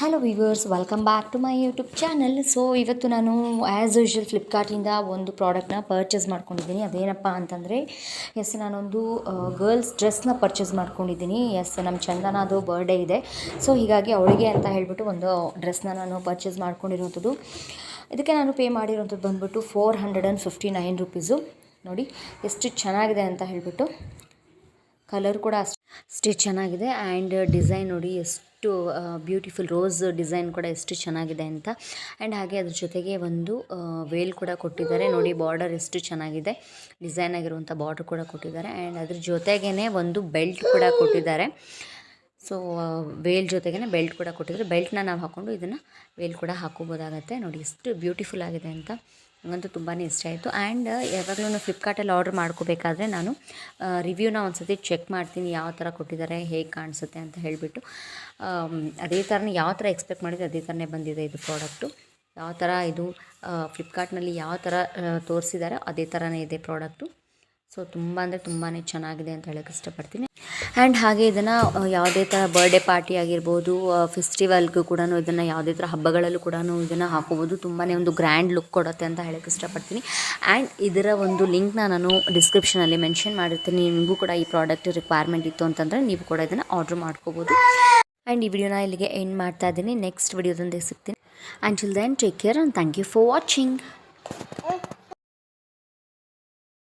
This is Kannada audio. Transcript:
Hello viewers welcome back to my YouTube channel so ಇವತ್ತು ನಾನು ಆ್ಯಸ್ ಯೂಶ್ವಲ್ ಫ್ಲಿಪ್ಕಾರ್ಟಿಂದ ಒಂದು ಪ್ರಾಡಕ್ಟ್ನ ಪರ್ಚೇಸ್ ಮಾಡ್ಕೊಂಡಿದ್ದೀನಿ. ಅದೇನಪ್ಪ ಅಂತಂದರೆ ಎಸ್ ನಾನೊಂದು ಗರ್ಲ್ಸ್ ಡ್ರೆಸ್ನ ಪರ್ಚೇಸ್ ಮಾಡ್ಕೊಂಡಿದ್ದೀನಿ. ಎಸ್ ನಮ್ಮ ಚಂದನದು ಬರ್ಡೇ ಇದೆ. ಸೊ ಹೀಗಾಗಿ ಅವಳಿಗೆ ಅಂತ ಹೇಳಿಬಿಟ್ಟು ಒಂದು ಡ್ರೆಸ್ನ ನಾನು ಪರ್ಚೇಸ್ ಮಾಡ್ಕೊಂಡಿರುವಂಥದ್ದು. ಇದಕ್ಕೆ ನಾನು ಪೇ ಮಾಡಿರೋಂಥದ್ದು ಬಂದ್ಬಿಟ್ಟು four hundred and fifty nine rupees ನೋಡಿ, ಎಷ್ಟು ಚೆನ್ನಾಗಿದೆ ಅಂತ ಹೇಳಿಬಿಟ್ಟು ಕಲರ್ ಕೂಡ ಅಷ್ಟು. ಅಷ್ಟೇ ಚೆನ್ನಾಗಿದೆ ಆ್ಯಂಡ್ ಡಿಸೈನ್ ನೋಡಿ ಎಷ್ಟು ಬ್ಯೂಟಿಫುಲ್ ರೋಸ್ ಡಿಸೈನ್ ಕೂಡ ಎಷ್ಟು ಚೆನ್ನಾಗಿದೆ ಅಂತ. ಆ್ಯಂಡ್ ಹಾಗೆ ಅದ್ರ ಜೊತೆಗೆ ಒಂದು ವೇಲ್ ಕೂಡ ಕೊಟ್ಟಿದ್ದಾರೆ. ನೋಡಿ ಬಾರ್ಡರ್ ಎಷ್ಟು ಚೆನ್ನಾಗಿದೆ. ಡಿಸೈನ್ ಆಗಿರುವಂಥ ಬಾರ್ಡರ್ ಕೂಡ ಕೊಟ್ಟಿದ್ದಾರೆ. ಆ್ಯಂಡ್ ಅದ್ರ ಜೊತೆಗೇ ಒಂದು ಬೆಲ್ಟ್ ಕೂಡ ಕೊಟ್ಟಿದ್ದಾರೆ. ಸೊ ವೇಲ್ ಜೊತೆಗೇ ಬೆಲ್ಟ್ ಕೂಡ ಕೊಟ್ಟಿದ್ದಾರೆ ಬೆಲ್ಟ್ನ ನಾವು ಹಾಕ್ಕೊಂಡು ಇದನ್ನು ವೇಲ್ ಕೂಡ ಹಾಕೋಬೋದಾಗತ್ತೆ. ನೋಡಿ, ಎಷ್ಟು ಬ್ಯೂಟಿಫುಲ್ ಆಗಿದೆ ಅಂತ ನನಗಂತೂ ತುಂಬಾ ಇಷ್ಟ ಆಯಿತು. ಆ್ಯಂಡ್ ಯಾವಾಗಲೂ ಫ್ಲಿಪ್ಕಾರ್ಟಲ್ಲಿ ಆರ್ಡ್ರ್ ಮಾಡ್ಕೋಬೇಕಾದ್ರೆ ನಾನು ರಿವ್ಯೂನ ಒಂದು ಸತಿ ಚೆಕ್ ಮಾಡ್ತೀನಿ, ಯಾವ ಥರ ಕೊಟ್ಟಿದ್ದಾರೆ, ಹೇಗೆ ಕಾಣಿಸುತ್ತೆ ಅಂತ ಹೇಳಿಬಿಟ್ಟು. ಅದೇ ಥರನೇ ಯಾವ ಥರ ಎಕ್ಸ್ಪೆಕ್ಟ್ ಮಾಡಿದ್ರೆ ಅದೇ ಥರನೇ ಬಂದಿದೆ ಇದು ಪ್ರಾಡಕ್ಟು ಯಾವ ಥರ ಇದು ಫ್ಲಿಪ್ಕಾರ್ಟ್ನಲ್ಲಿ ಯಾವ ಥರ ತೋರಿಸಿದ್ದಾರೆ ಅದೇ ಥರನೇ ಇದೆ ಪ್ರಾಡಕ್ಟು ಸೊ ತುಂಬ ಅಂದರೆ ತುಂಬಾ ಚೆನ್ನಾಗಿದೆ ಅಂತ ಹೇಳೋಕ್ಕೆ ಇಷ್ಟಪಡ್ತೀನಿ. ಆ್ಯಂಡ್ ಹಾಗೆ ಇದನ್ನು ಯಾವುದೇ ಥರ ಬರ್ಡೇ ಪಾರ್ಟಿ ಆಗಿರ್ಬೋದು ಫೆಸ್ಟಿವಲ್ಗೂ ಕೂಡ ಇದನ್ನು ಯಾವುದೇ ಥರ ಹಬ್ಬಗಳಲ್ಲೂ ಕೂಡ ಇದನ್ನು ಹಾಕೋಬೋದು ತುಂಬಾ ಒಂದು ಗ್ರ್ಯಾಂಡ್ ಲುಕ್ ಕೊಡುತ್ತೆ ಅಂತ ಹೇಳೋಕ್ಕೆ ಇಷ್ಟಪಡ್ತೀನಿ. ಆ್ಯಂಡ್ ಇದರ ಒಂದು ಲಿಂಕ್ನ ನಾನು ಡಿಸ್ಕ್ರಿಪ್ಷನಲ್ಲಿ ಮೆನ್ಷನ್ ಮಾಡಿರ್ತೀನಿ. ನಿಮಗೂ ಕೂಡ ಈ ಪ್ರಾಡಕ್ಟ್ ರಿಕ್ವೈರ್ಮೆಂಟ್ ಇತ್ತು ಅಂತಂದರೆ ನೀವು ಕೂಡ ಇದನ್ನು ಆರ್ಡ್ರ್ ಮಾಡ್ಕೋಬೋದು. ಆ್ಯಂಡ್ ಈ ವಿಡಿಯೋನ ಇಲ್ಲಿಗೆ ಎಂಡ್ ಮಾಡ್ತಾ ಇದ್ದೀನಿ. ನೆಕ್ಸ್ಟ್ ವಿಡಿಯೋದೊಂದಿಗೆ ಸಿಗ್ತೀನಿ. And till then take care and thank you for watching